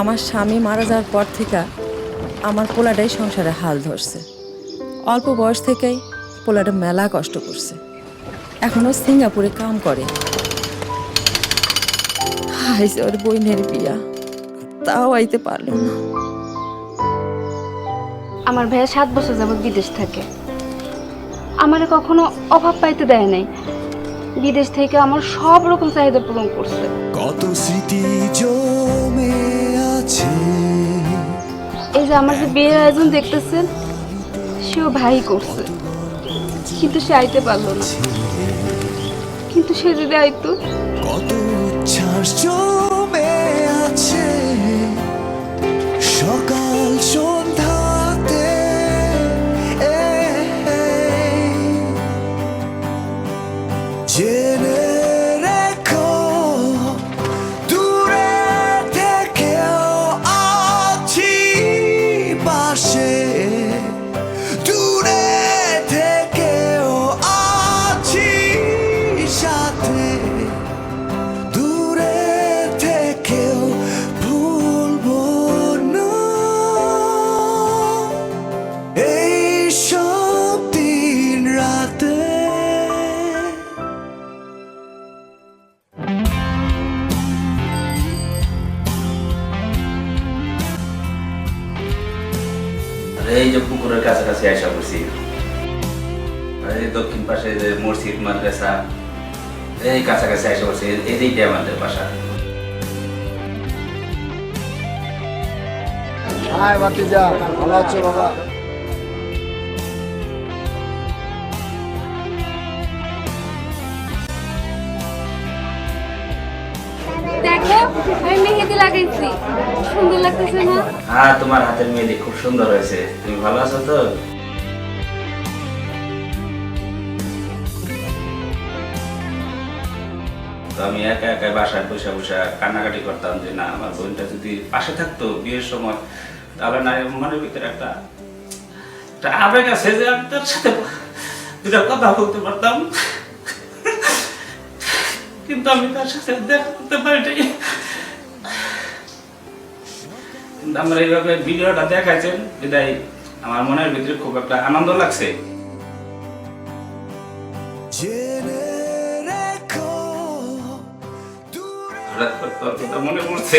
আমার স্বামী মারা যাওয়ার পর থেকে আমার পোলাটাই সংসারে হাল ধরছে। অল্প বয়স থেকেই পোলাটা মেলা কষ্ট করছে। এখনও সিঙ্গাপুরে কাম করে। হাইছে ওর বইনের বিয়া। তাও আইতে পারল না। আমার ভাইয়া সাত বছর যাবত বিদেশ থাকে। আমারে কখনো অভাব পাইতে দেয় নাই। বিদেশ থেকে আমার সব রকম চাহিদা পূরণ করছে। কত স্মৃতি জমে এই যে আমার যে বিয়ের আয়োজন দেখতেছেন সেও ভাই করছে। কিন্তু সে আইতে পারল না। কিন্তু সে যদি আইতো কত উচ্ছ্বাস এই যে পুকুরের কাছাকাছি আসা করছি এই দক্ষিণ পাশে যে মসজিদ, মাদ্রাসা, এই কাছাকাছি আসা করছি এদিকটাই আমাদের বাসা। হাই যা ভালো আছো বাবা? লাগাইছি সুন্দর লাগতেছে না? হ্যাঁ তোমার হাতের মেহেদি খুব সুন্দর হয়েছে। তুমি ভালো আছো তো? আমি একা একা বাসায় বসে বসে কান্নাকাটি করতাম যে, না, আমার বোনটা যদি পাশে থাকতো বিয়ের সময়, তাহলে না মনের ভিতরে একটা একটা আবেগ আছে যে আমি তার সাথে দুটা কথা বলতে পারতাম। কিন্তু আমি তার সাথে দেখা করতে পারিনি। কিন্তু আমরা এইভাবে ভিডিওটা দেখাইছেন এটাই আমার মনের ভিতরে খুব একটা আনন্দ লাগছে। জেনে হঠাৎ করে তোর কথা মনে পড়ছে।